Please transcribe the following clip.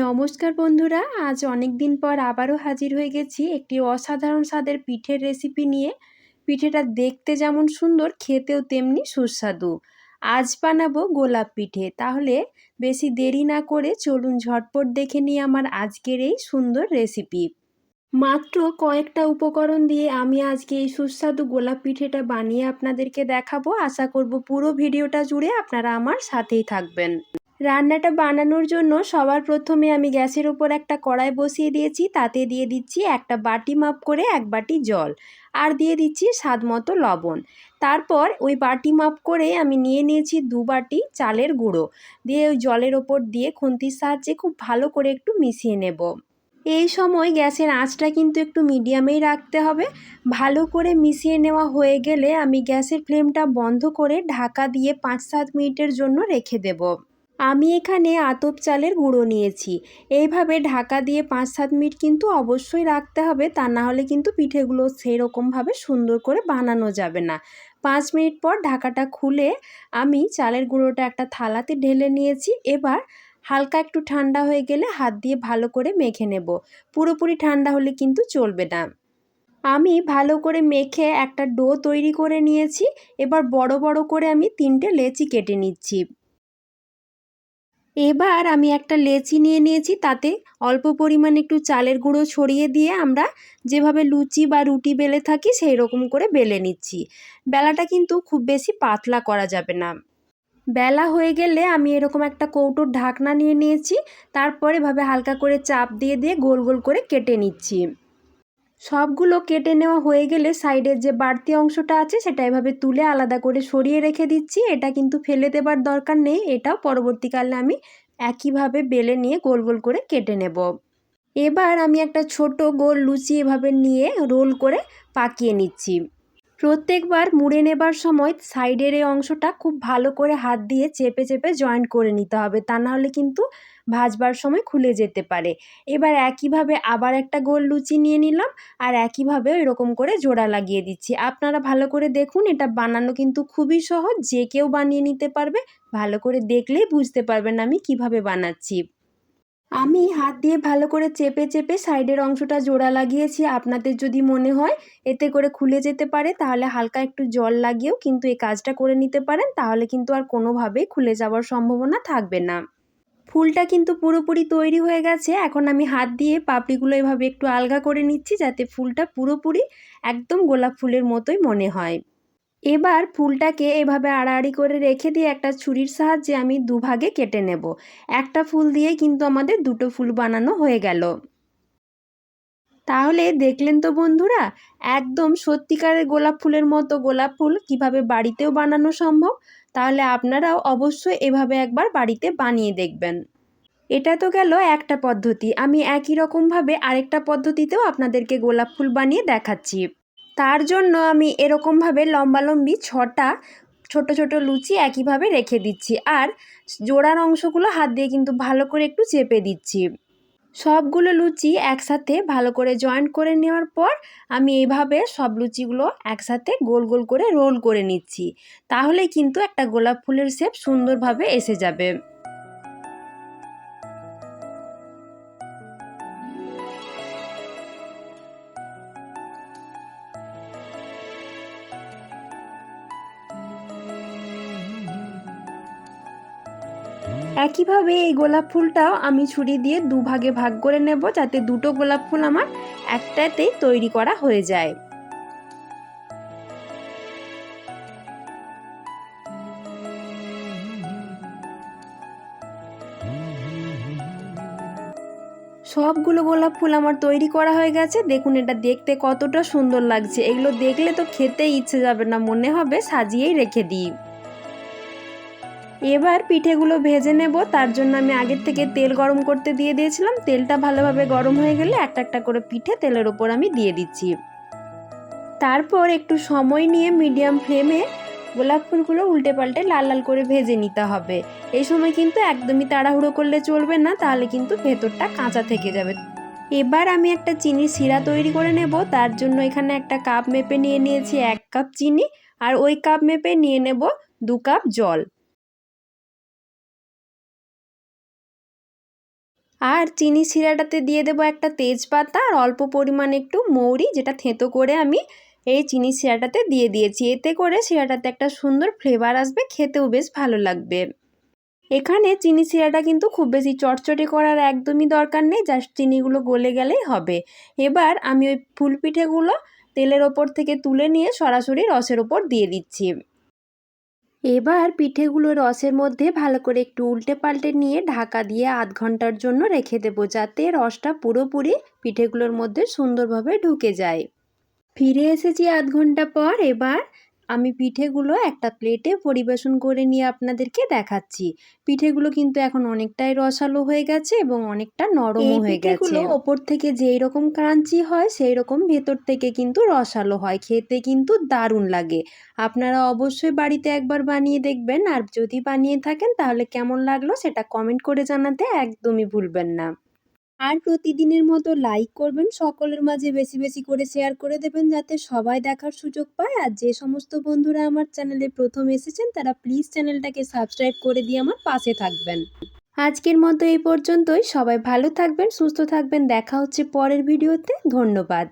নমস্কার বন্ধুরা, আজ অনেক দিন পর আবারও হাজির হয়ে গেছি একটি অসাধারণ স্বাদের পিঠের রেসিপি নিয়ে। পিঠেটা দেখতে যেমন সুন্দর, খেতেও তেমনি সুস্বাদু। আজ বানাবো গোলাপ পিঠে। তাহলে বেশি দেরি না করে চলুন ঝটপট দেখে নিই আমার আজকের এই সুন্দর রেসিপি মাত্র কয়েকটা উপকরণ দিয়ে আমি আজকে এই সুস্বাদু গোলাপ পিঠেটা বানিয়ে আপনাদেরকে দেখাবো। আশা করব পুরো ভিডিওটা জুড়ে আপনারা আমার সাথেই থাকবেন। রান্নাটা বানানোর জন্য সবার প্রথমে আমি গ্যাসের ওপর একটা কড়াই বসিয়ে দিয়েছি, তাতে দিয়ে দিচ্ছি একটা বাটি মাপ করে এক বাটি জল আর দিয়ে দিচ্ছি স্বাদ মতো লবণ। তারপর ওই বাটি মাপ করে আমি নিয়ে নিয়েছি দু বাটি চালের গুঁড়ো। দিয়ে ওই জলের ওপর দিয়ে খুন্তির সাহায্যে খুব ভালো করে একটু মিশিয়ে নেব। এই সময় গ্যাসের আঁচটা কিন্তু একটু মিডিয়ামেই রাখতে হবে। ভালো করে মিশিয়ে নেওয়া হয়ে গেলে আমি গ্যাসের ফ্লেমটা বন্ধ করে ঢাকা দিয়ে পাঁচ সাত মিনিটের জন্য রেখে দেবো। আমি এখানে আতপ চালের গুঁড়ো নিয়েছি। এইভাবে ঢাকা দিয়ে পাঁচ সাত মিনিট কিন্তু অবশ্যই রাখতে হবে, তা না হলে কিন্তু পিঠেগুলো সেরকমভাবে সুন্দর করে বানানো যাবে না। পাঁচ মিনিট পর ঢাকাটা খুলে আমি চালের গুঁড়োটা একটা থালাতে ঢেলে নিয়েছি। এবার হালকা একটু ঠান্ডা হয়ে গেলে হাত দিয়ে ভালো করে মেখে নেব। পুরোপুরি ঠান্ডা হলে কিন্তু চলবে না। আমি ভালো করে মেখে একটা ডো তৈরি করে নিয়েছি। এবার বড় বড় করে আমি তিনটে লেচি কেটে নিচ্ছি। এবার আমি একটা লেচি নিয়ে নিয়েছি, তাতে অল্প পরিমাণে একটু চালের গুঁড়ো ছড়িয়ে দিয়ে আমরা যেভাবে লুচি বা রুটি বেলে থাকি, সেই রকম করে বেলে নিচ্ছি। বেলাটা কিন্তু খুব বেশি পাতলা করা যাবে না। বেলা হয়ে গেলে আমি এরকম একটা কৌটোর ঢাকনা নিয়ে নিয়েছি, তারপরে ভাবে হালকা করে চাপ দিয়ে দিয়ে গোল গোল করে কেটে নিচ্ছি। সবগুলো কেটে নেওয়া হয়ে গেলে সাইডের যে বাড়তি অংশটা আছে সেটা এভাবে তুলে আলাদা করে সরিয়ে রেখে দিচ্ছি। এটা কিন্তু ফেলে দেবার দরকার নেই। এটাও পরবর্তীকালে আমি একইভাবে বেলে নিয়ে গোল গোল করে কেটে নেব। এবার আমি একটা ছোট গোল লুচি এভাবে নিয়ে রোল করে পাকিয়ে নিচ্ছি। প্রত্যেকবার মুড়ে নেবার সময় সাইডের এই অংশটা খুব ভালো করে হাত দিয়ে চেপে চেপে জয়েন্ট করে নিতে হবে। তা নাহলে কিন্তু ভাজবার সময় খুলে যেতে পারে। এবার একইভাবে আবার একটা গোল লুচি নিয়ে নিলাম আর একইভাবে এরকম করে জোড়া লাগিয়ে দিচ্ছি। আপনারা ভালো করে দেখুন, এটা বানানো কিন্তু খুবই সহজ। যে কেউ বানিয়ে নিতে পারবে, ভালো করে দেখলেই বুঝতে পারবেন আমি কীভাবে বানাচ্ছি। আমি হাত দিয়ে ভালো করে চেপে চেপে সাইডের অংশটা জোড়া লাগিয়েছি। আপনাদের যদি মনে হয় এতে করে খুলে যেতে পারে, তাহলে হালকা একটু জল লাগিয়েও কিন্তু এই কাজটা করে নিতে পারেন। তাহলে কিন্তু আর কোনোভাবেই খুলে যাওয়ার সম্ভাবনা থাকবে না। ফুলটা কিন্তু পুরোপুরি তৈরি হয়ে গেছে। এখন আমি হাত দিয়ে পাপড়িগুলো এভাবে একটু আলগা করে নিচ্ছি যাতে ফুলটা পুরোপুরি একদম গোলাপ ফুলের মতোই মনে হয়। এবার ফুলটাকে এভাবে আড়াআড়ি করে রেখে দিয়ে একটা ছুরির সাহায্যে আমি দুভাগে কেটে নেব। একটা ফুল দিয়ে কিন্তু আমাদের দুটো ফুল বানানো হয়ে গেল। তাহলে দেখলেন তো বন্ধুরা, একদম সত্যিকারের গোলাপ ফুলের মতো গোলাপ ফুল কীভাবে বাড়িতেও বানানো সম্ভব, তাহলে আপনারাও অবশ্যই এভাবে একবার বাড়িতে বানিয়ে দেখবেন। এটা তো গেল একটা পদ্ধতি, আমি একই রকমভাবে আরেকটা পদ্ধতিতেও আপনাদেরকে গোলাপ ফুল বানিয়ে দেখাচ্ছি। তার জন্য আমি এরকমভাবে লম্বালম্বি ছটা ছোট ছোট লুচি একইভাবে রেখে দিচ্ছি। আর জোড়ার অংশগুলো হাত দিয়ে কিন্তু ভালো করে একটু চেপে দিচ্ছি। সবগুলো লুচি একসাথে ভালো করে জয়েন্ট করে নেওয়ার পর আমি এইভাবে সব লুচিগুলো একসাথে গোল গোল করে রোল করে নিচ্ছি। তাহলে কিন্তু একটা গোলাপ ফুলের শেপ সুন্দরভাবে এসে যাবে। একইভাবে এই গোলাপ ফুলটাও আমি ছুরি দিয়ে দুভাগে ভাগ করে নেব যাতে দুটো গোলাপ ফুল আমার একটাতেই তৈরি করা হয়ে যায়। সবগুলো গোলাপ ফুল আমার তৈরি করা হয়ে গেছে। দেখুন, এটা দেখতে কতটা সুন্দর লাগছে। এগুলো দেখলে তো খেতে ইচ্ছে যাবে না, মনে হবে সাজিয়েই রেখে দিই। এবার পিঠেগুলো ভেজে নেব। তার জন্য আমি আগের থেকে তেল গরম করতে দিয়ে দিয়েছিলাম। তেলটা ভালোভাবে গরম হয়ে গেলে একটা একটা করে পিঠে তেলের ওপর আমি দিয়ে দিচ্ছি। তারপর একটু সময় নিয়ে মিডিয়াম ফ্লেমে গোলাপ ফুলগুলো উল্টে পাল্টে লাল লাল করে ভেজে নিতে হবে। এই সময় কিন্তু একদমই তাড়াহুড়ো করলে চলবে না, তাহলে কিন্তু ভেতরটা কাঁচা থেকে যাবে। এবার আমি একটা চিনির শিরা তৈরি করে নেব। তার জন্য এখানে একটা কাপ মেপে নিয়ে নিয়েছি এক কাপ চিনি। আর ওই কাপ মেপে নিয়ে নেব দু কাপ জল। আর চিনি শিরাটাতে দিয়ে দেবো একটা তেজপাতা আর অল্প পরিমাণে একটু মৌরি, যেটা থেঁতো করে আমি এই চিনি শিরাটাতে দিয়ে দিয়েছি। এতে করে শিরাটাতে একটা সুন্দর ফ্লেভার আসবে, খেতেও বেশ ভালো লাগবে। এখানে চিনি শিরাটা কিন্তু খুব বেশি চটচটে করার একদমই দরকার নেই, জাস্ট চিনিগুলো গলে গেলেই হবে। এবার আমি ওই ফুলপিঠেগুলো তেলের ওপর থেকে তুলে নিয়ে সরাসরি রসের ওপর দিয়ে দিচ্ছি। এবার পিঠেগুলো রসের মধ্যে ভালো করে একটু উল্টে পাল্টে নিয়ে ঢাকা দিয়ে আধ ঘণ্টার জন্য রেখে দেব যাতে রসটা পুরোপুরি পিঠেগুলোর মধ্যে সুন্দরভাবে ঢুকে যায়। ফিরে এসেছি আধ ঘণ্টা পর। এবার আমি পিঠেগুলো একটা প্লেটে পরিবেশন করে নিয়ে আপনাদেরকে দেখাচ্ছি। পিঠেগুলো কিন্তু এখন অনেকটাই রসালো হয়ে গেছে এবং অনেকটা নরমও হয়ে গেছে। ওপর থেকে যেই রকম ক্রাঞ্চি হয় সেই রকম ভেতর থেকে কিন্তু রসালো হয়। খেতে কিন্তু দারুণ লাগে। আপনারা অবশ্যই বাড়িতে একবার বানিয়ে দেখবেন। আর যদি বানিয়ে থাকেন তাহলে কেমন লাগল সেটা কমেন্ট করে জানাতে একদমই ভুলবেন না। আর প্রতিদিনের মতো লাইক করবেন, সকলের মাঝে বেশি বেশি করে শেয়ার করে দেবেন যাতে সবাই দেখার সুযোগ পায়। আর যে সমস্ত বন্ধুরা আমার চ্যানেলে প্রথম এসেছেন, তারা প্লিজ চ্যানেলটাকে সাবস্ক্রাইব করে দিয়ে আমার পাশে থাকবেন। আজকের মতো এই পর্যন্তই। সবাই ভালো থাকবেন, সুস্থ থাকবেন। দেখা হচ্ছে পরের ভিডিওতে ধন্যবাদ।